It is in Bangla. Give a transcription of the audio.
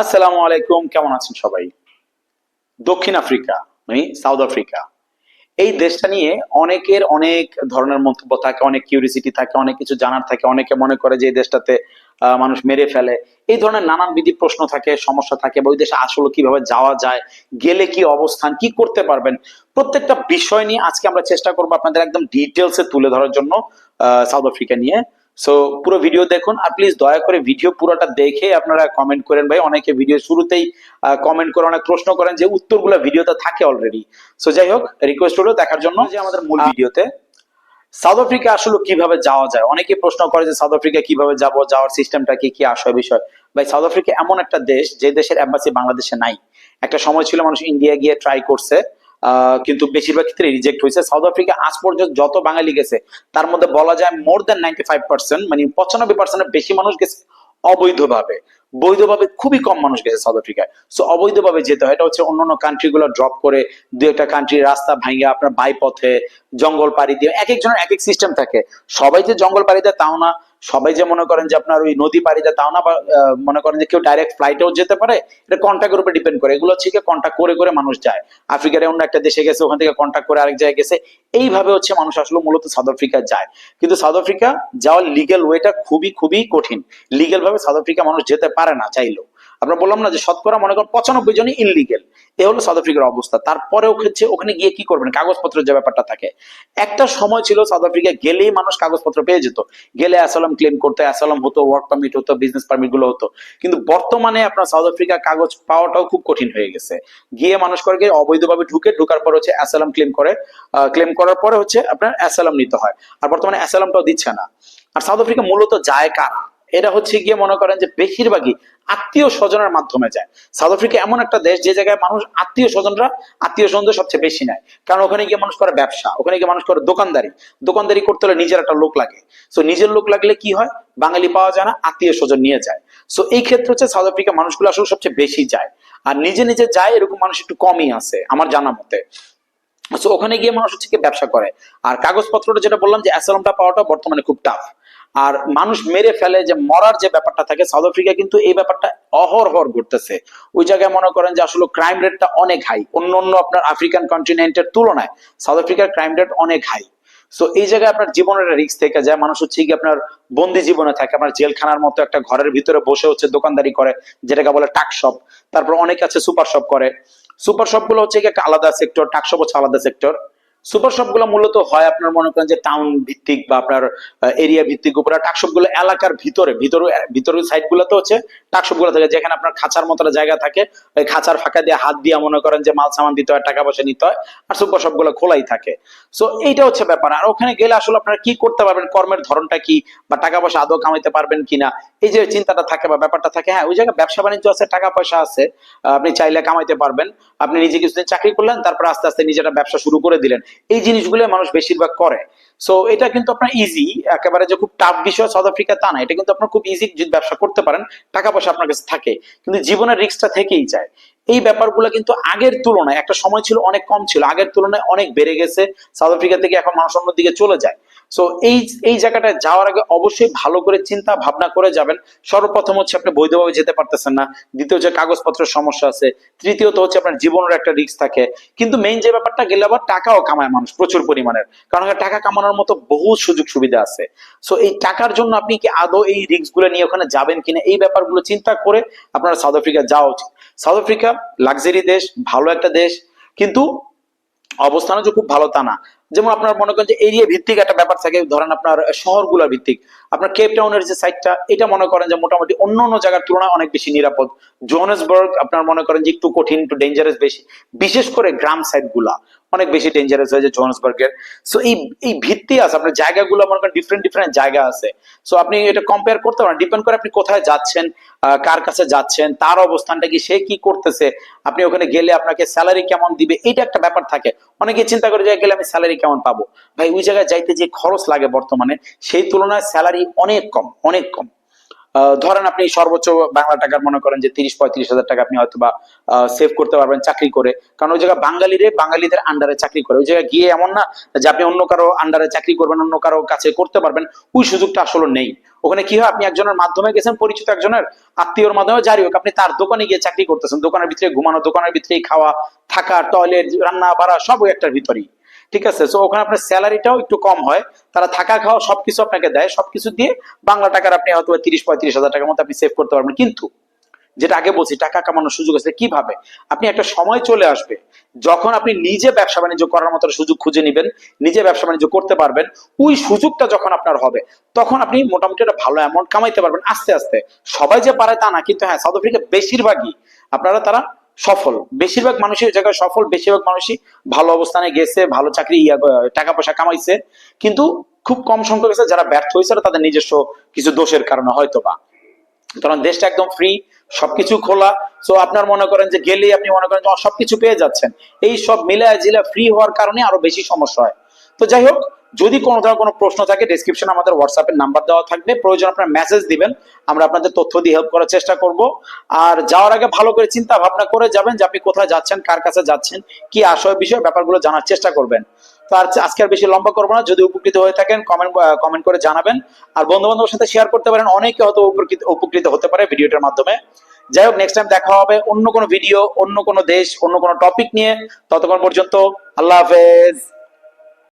আসসালামু আলাইকুম, কেমন আছেন সবাই? দক্ষিণ আফ্রিকা মানে সাউথ আফ্রিকা। এই দেশটা নিয়ে অনেকের অনেক ধরনের মন্তব্য থাকে, অনেক কিউরিসিটি থাকে, অনেক কিছু জানার থাকে, অনেকে মনে করে যে এই দেশটাতে মানুষ মেরে ফেলে। এই ধরনের নানান বিধি প্রশ্ন থাকে, সমস্যা থাকে, বা ওই দেশে আসলে কীভাবে যাওয়া যায়, গেলে কি অবস্থান, কি করতে পারবেন, প্রত্যেকটা বিষয় নিয়ে আজকে আমরা চেষ্টা করব আপনাদের একদম ডিটেলসে তুলে ধরার জন্য সাউথ আফ্রিকা নিয়ে। সো পুরো ভিডিও দেখুন আর প্লিজ দয়া করে ভিডিও পুরোটা দেখে আপনারা কমেন্ট করেন ভাই। অনেকে ভিডিও শুরুতেই কমেন্ট করে অনেক প্রশ্ন করেন যে উত্তরগুলো ভিডিওতে থাকে অলরেডি সো যাই হোক রিকোয়েস্ট হলো দেখার জন্য। যে আমাদের মূল ভিডিওতে সাউথ আফ্রিকা আসলে কীভাবে যাওয়া যায়? অনেকে প্রশ্ন করে যে সাউথ আফ্রিকা কীভাবে যাব যাওয়ার সিস্টেমটা কি কি আসয় বিষয়? ভাই সাউথ আফ্রিকা এমন একটা দেশ যে দেশের এম্বাসি বাংলাদেশে নাই। একটা সময় ছিল মানুষ ইন্ডিয়া গিয়ে ট্রাই করছে। কিন্তু বেশিরভাগ ক্ষেত্রে রিজেক্ট হয়েছে। সাউথ আফ্রিকা আজ পর্যন্ত যত বাঙালি গেছে, তার মধ্যে বলা যায় more than ninety five percent মানে পঁচানব্বই পার্সেন্টের বেশি মানুষ গেছে অবৈধভাবে। বৈধভাবে খুবই কম মানুষ গেছে সাউথ আফ্রিকায় সো অবৈধভাবে যেতে হয়। এটা হচ্ছে অন্যান্য কান্ট্রি গুলো ড্রপ করে, দু একটা কান্ট্রির রাস্তা ভাঙে আপনার বাইপথে জঙ্গল পাড়ি দিয়ে এক একজনের এক এক সিস্টেম থাকে। সবাই যে জঙ্গল পাড়ি দেয়, তাও না। সবাই যে মনে করেন যে আপনার ওই নদী পাড়ি যা তাও না মনে করেন যে কেউ ডাইরেক্ট ফ্লাইটেও যেতে পারে, এটা কন্ট্যাক্টের উপর ডিপেন্ড করে। এগুলো হচ্ছে কন্ট্যাক্ট করে করে মানুষ যায়। আফ্রিকার অন্য একটা দেশে গেছে, ওখান থেকে কন্ট্যাক্ট করে আরেক জায়গায় গেছে। এইভাবে হচ্ছে মানুষ আসলে মূলত সাউথ আফ্রিকা যায়। কিন্তু সাউথ আফ্রিকা যাওয়ার লিগেল ওয়েটা খুবই খুবই কঠিন। লিগেল ভাবে সাউথ আফ্রিকা মানুষ যেতে পারে না, চাইলেও। আমরা বললাম না যে শতকরা মনে করেন পঁচানব্বই জনই ইনলিগেল এ হলো সাউথ আফ্রিকার অবস্থা। তারপরেও হচ্ছে ওখানে গিয়ে কি করবেন? কাগজপত্রের যে ব্যাপারটা থাকে। একটা সময় ছিল সাউথ আফ্রিকা গেলেই মানুষ কাগজপত্র পেয়ে যেত। গেলে অ্যাসালাম ক্লেম করতে অ্যাসালাম হতো ওয়ার্ক পারমিট হতো বিজনেস পারমিটগুলো হতো। কিন্তু বর্তমানে আপনার সাউথ আফ্রিকা কাগজ পাওয়াটাও খুব কঠিন হয়ে গেছে। গিয়ে মানুষ করে গিয়ে অবৈধভাবে ঢুকে ঢুকার পর হচ্ছে অ্যাসালাম ক্লেম করে ক্লেম করার পরে হচ্ছে আপনার অ্যাসালাম নিতে হয়। আর বর্তমানে অ্যাসালামটাও দিচ্ছে না। আর সাউথ আফ্রিকা মূলত যায় কারা? এটা হচ্ছে গিয়ে মনে করেন যে বেশিরভাগই আত্মীয় স্বজনের মাধ্যমে যায়। সাউথ আফ্রিকা এমন একটা দেশ, যে জায়গায় মানুষ আত্মীয় স্বজনরা আত্মীয় স্বজনদের সবচেয়ে বেশি নেয়। কারণ ওখানে গিয়ে মানুষ করে ব্যবসা, ওখানে গিয়ে মানুষ করে দোকানদারি। দোকানদারি করতে হলে নিজের একটা লোক লাগে। সো নিজের লোক লাগলে কি হয়? বাঙালি পাওয়া যায় না, আত্মীয় স্বজন নিয়ে যায়। সো এই ক্ষেত্রে হচ্ছে সাউথ আফ্রিকা মানুষগুলো আসলে সবচেয়ে বেশি যায়। আর নিজে নিজে যায়, এরকম মানুষ একটু কমই আছে, আমার জানা মতে। ওখানে গিয়ে মানুষ হচ্ছে ব্যবসা করে। আর কাগজপত্রটা যেটা বললাম যে অ্যাসালামটা পাওয়াটা বর্তমানে খুব টাফ আর মানুষ মেরে ফেলে যে মরার যে ব্যাপারটা থাকে সাউথ আফ্রিকা কিন্তু এই ব্যাপারটা অহরহর ঘটতেছে। ওই জায়গায় মনে করেন যে আসলে ক্রাইম রেটটা অনেক হাই অন্য অন্য আপনার আফ্রিকান কন্টিনেন্টের তুলনায় সাউথ আফ্রিকার ক্রাইম রেট অনেক হাই সো এই জায়গায় আপনার জীবনের রিস্ক থেকে যায়। মানুষ হচ্ছে কি আপনার বন্দি জীবনে থাকে। আপনার জেলখানার মতো একটা ঘরের ভিতরে বসে হচ্ছে, দোকানদারি করে, যেটাকে বলে টাক শপ তারপর অনেক আছে সুপার শপ করে। সুপার শপগুলো হচ্ছে একটা আলাদা সেক্টর টাক শপ হচ্ছে আলাদা সেক্টর সুপার শপগুলো মূলত হয় আপনার মনে করেন যে টাউন ভিত্তিক বা আপনার এরিয়া ভিত্তিক উপরে। টাকশপগুলো এলাকার ভিতরে ভিতরে, ভিতরের সাইড গুলোতে হচ্ছে টাকশপগুলো থাকে, যেখানে আপনার খাঁচার মতো জায়গা থাকে। ওই খাঁচার ফাঁকা দিয়ে হাত দিয়ে মনে করেন যে মাল সামান দিতে হয়, টাকা পয়সা নিতে হয়, আর সুপার শপগুলো খোলাই থাকে। সো এইটা হচ্ছে ব্যাপার। আর ওখানে গেলে আসলে আপনারা কি করতে পারবেন, কর্মের ধরনটা কি, বা টাকা পয়সা আদৌ কামাইতে পারবেন কিনা, এই যে চিন্তাটা থাকে বা ব্যাপারটা থাকে হ্যাঁ ওই জায়গায় ব্যবসা বাণিজ্য আছে, টাকা পয়সা আছে আপনি চাইলে কামাইতে পারবেন। আপনি নিজে কিছুদিন চাকরি করলেন, তারপর আস্তে আস্তে নিজেটা ব্যবসা শুরু করে দিলেন। এই জিনিসগুলো মানুষ বেশিরভাগ করে। সো এটা কিন্তু আপনার ইজি একেবারে যে খুব টাফ বিষয় সাউথ আফ্রিকা তা না। এটা কিন্তু আপনার খুব ইজি যদি ব্যবসা করতে পারেন, টাকা পয়সা আপনার কাছে থাকে। কিন্তু জীবনের রিস্কটা থেকেই যায়। এই ব্যাপারগুলো কিন্তু আগের তুলনায়, একটা সময় ছিল অনেক কম ছিল, আগের তুলনায় অনেক বেড়ে গেছে। সাউথ আফ্রিকা থেকে এখন মানুষ অন্যদিকে চলে যায়। সো এই এই জায়গাটায় যাওয়ার আগে অবশ্যই ভালো করে চিন্তা ভাবনা করে যাবেন। সর্বপ্রথম হচ্ছে আপনি বৈধভাবে যেতে পারতেছেন না। দ্বিতীয় হচ্ছে কাগজপত্রের সমস্যা আছে। তৃতীয়ত হচ্ছে আপনার জীবনের একটা রিস্ক থাকে। কিন্তু মেইন যে ব্যাপারটা, গেলে আবার টাকাও কামায় মানুষ প্রচুর পরিমাণের। কারণ টাকা কামানোর মতো বহু সুযোগ সুবিধা আছে। সো এই টাকার জন্য আপনি কি আদৌ এই রিস্কগুলো নিয়ে ওখানে যাবেন কিনা, এই ব্যাপারগুলো চিন্তা করে আপনারা সাউথ আফ্রিকা যাওয়া উচিত। সাউথ আফ্রিকা লাক্সারি দেশ, ভালো একটা দেশ। কিন্তু অবস্থানও যে খুব ভালো তা না। যেমন আপনার মনে করেন যে এরিয়া ভিত্তিক একটা ব্যাপার থাকে, ধরেন আপনার শহরগুলোর ভিত্তিক। আপনার কেপ টাউনের যে সাইডটা এটা মনে করেন যে মোটামুটি অন্য অন্য জায়গার তুলনায় অনেক বেশি নিরাপদ। জোহানেসবার্গ আপনার মনে করেন যে একটু কঠিন, একটু ডেঞ্জারাস বেশি। বিশেষ করে গ্রাম সাইডগুলা অনেক বেশি ডেঞ্জারাস হয়েছে জোহানেসবার্গের সো এই এই ভিত্তি আছে, আপনার জায়গাগুলো মনে করেন ডিফারেন্ট ডিফারেন্ট জায়গা আছে। সো আপনি এটা কম্পেয়ার করতে পারেন ডিপেন্ড করে আপনি কোথায় যাচ্ছেন কার কাছে যাচ্ছেন, তার অবস্থানটা কি, সে কি করতেছে, আপনি ওখানে গেলে আপনাকে স্যালারি কেমন দিবে, এটা একটা ব্যাপার থাকে। অনেকে চিন্তা করে যে গেলে আমি স্যালারি কেমন পাবো? ভাই, ওই জায়গায় যাইতে যে খরচ লাগে বর্তমানে, সেই তুলনায় স্যালারি অনেক কম অনেক কম। ধরেন আপনি সর্বোচ্চ বাংলা টাকার মনে করেন যে তিরিশ পঁয়ত্রিশ হাজার টাকা আপনি হয়তো বা সেভ করতে পারবেন চাকরি করে। কারণ ওই জায়গায় বাঙালিরে বাঙালিদের আন্ডারে চাকরি করে। ওই জায়গায় গিয়ে এমন না যে আপনি অন্য কারও আন্ডারে চাকরি করবেন, অন্য কারও কাছে করতে পারবেন, ওই সুযোগটা আসলে নেই। ওখানে কি হয়, আপনি একজনের মাধ্যমে গেছেন, পরিচিত একজনের আত্মীয়র মাধ্যমে জারি হোক, আপনি তার দোকানে গিয়ে চাকরি করতেছেন, দোকানের ভিতরে ঘুমানো, দোকানের ভিতরেই খাওয়া, থাকা টয়লেট রান্না, বাড়া সব একটার ভিতরেই। ঠিক আছে? তো ওখানে আপনার স্যালারিটাও একটু কম হয়। তারা থাকা খাওয়া সবকিছু আপনাকে দেয়। সবকিছু দিয়ে বাংলা টাকার আপনি হয়তো তিরিশ, পঁয়ত্রিশ হাজার টাকার মতো আপনি সেভ করতে পারবেন। কিন্তু, যেটা আগে বলছি, টাকা কামানোর সুযোগ আছে। কীভাবে? আপনি একটা সময় চলে আসবে। যখন আপনি নিজে ব্যবসা বাণিজ্য করার মতো সুযোগ খুঁজে নেবেন, নিজে ব্যবসা বাণিজ্য করতে পারবেন, ওই সুযোগটা যখন আপনার হবে, তখন আপনি মোটামুটি একটা ভালো অ্যামাউন্ট কামাইতে পারবেন আস্তে আস্তে। সবাই যে পারে তা না, কিন্তু হ্যাঁ সাউথ আফ্রিকা বেশিরভাগই আপনারা তারা সফল। বেশিরভাগ মানুষই ওই জায়গায় সফল, বেশিরভাগ মানুষই ভালো অবস্থানে গেছে, ভালো চাকরি টাকা পয়সা কামাইছে। কিন্তু খুব কম সংখ্যক আছে যারা ব্যর্থ হয়েছে তাদের নিজস্ব কিছু দোষের কারণে হয়তো বা কারণ দেশটা একদম ফ্রি সবকিছু খোলা। সো আপনার মনে করেন যে গেলেই আপনি মনে করেন সবকিছু পেয়ে যাচ্ছেন। এই সব মিলায় জিলা ফ্রি হওয়ার কারণে আরও বেশি সমস্যা হয়। তো যাই হোক যদি কোনো ধরনের কোনো প্রশ্ন থাকে ডেসক্রিপশনে আমাদের হোয়াটসঅ্যাপের নাম্বার দেওয়া থাকবে। প্রয়োজন আপনার মেসেজ দিবেন, আমরা আপনাদের তথ্য দিয়ে হেল্প করার চেষ্টা করব। আর যাওয়ার আগে ভালো করে চিন্তা ভাবনা করে যাবেন যে আপনি কোথায় যাচ্ছেন, কার কাছে যাচ্ছেন, কি আশয় বিষয়, ব্যাপারগুলো জানার চেষ্টা করবেন। তো আর আজকে আর বেশি লম্বা করব না, যদি উপকৃত হয়ে থাকেন কমেন্ট কমেন্ট করে জানাবেন। আর বন্ধু বান্ধবের সাথে শেয়ার করতে পারেন, অনেকে হয়তো উপকৃত উপকৃত হতে পারে ভিডিওটার মাধ্যমে। যাই হোক নেক্সট টাইম দেখা হবে অন্য কোনো ভিডিও অন্য কোনো দেশ, অন্য কোনো টপিক নিয়ে। ততক্ষণ পর্যন্ত, আল্লাহ হাফেজ।